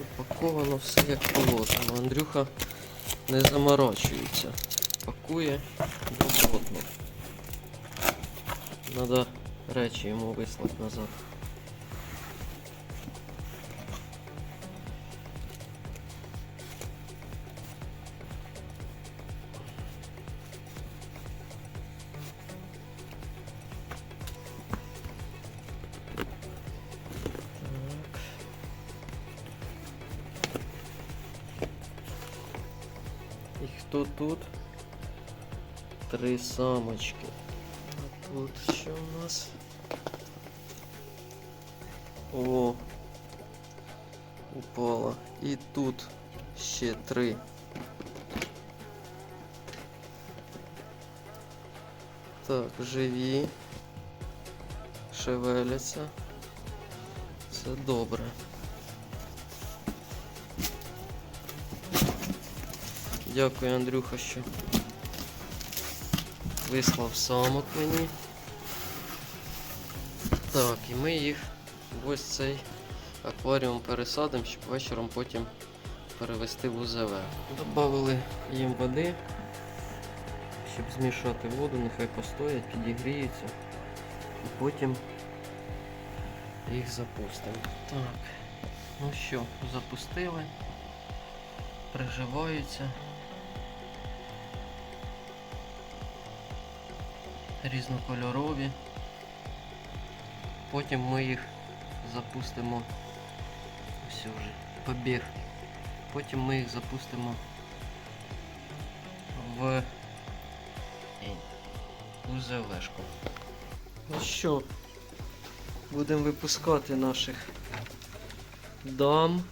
Упаковано все як положено. Андрюха не заморочується. Пакує добротно. Надо речі йому вислати назад. І хто тут? Три самочки. А тут що у нас? О! Упала. І тут ще три. Так, живі. Шевеляться. Це добре. Дякую, Андрюха, що вислав самок мені. Так, і ми їх ось цей акваріум пересадимо, щоб вечором потім перевести в УЗВ. Добавили їм води, щоб змішати воду, нехай постоять, підігріються. І потім їх запустимо. Так, ну що, запустили приживаються. Різнокольорові. Потім ми їх запустимо. Ось вже побіг. Потім ми їх запустимо в УЗВшку. Ну що, будемо випускати наших дам.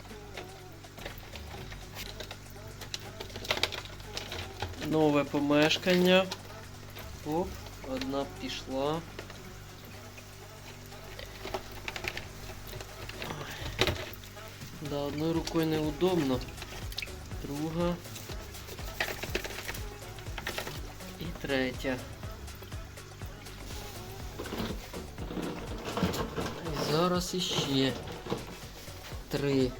нове помешкання. Оп, одна пішла. Да, одною рукою неудобно. Друга. І третя. Зараз іще три.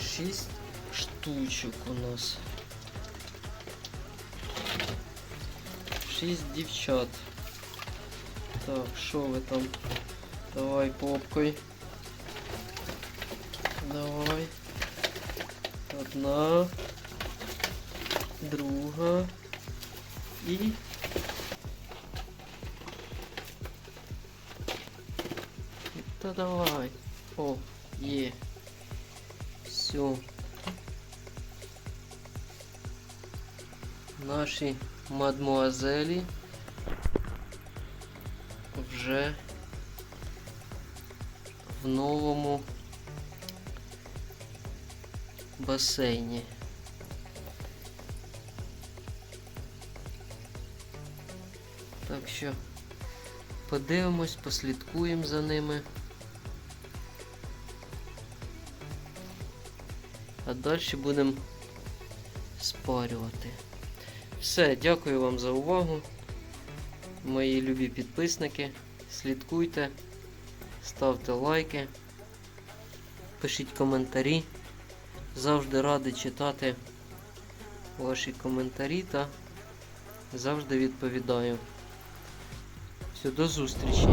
Шість штучок у нас. Шість дівчат. Так, що ви там? Давай попкой. Давай. Одна. Друга. І. Та давай. О, є. Все. Наші мадмуазелі вже в новому басейні. Так що подивимось, послідкуємо за ними. А далі будемо спарювати. Все, дякую вам за увагу. Мої любі підписники. Слідкуйте, ставте лайки, пишіть коментарі. Завжди радий читати ваші коментарі та завжди відповідаю. Все, до зустрічі!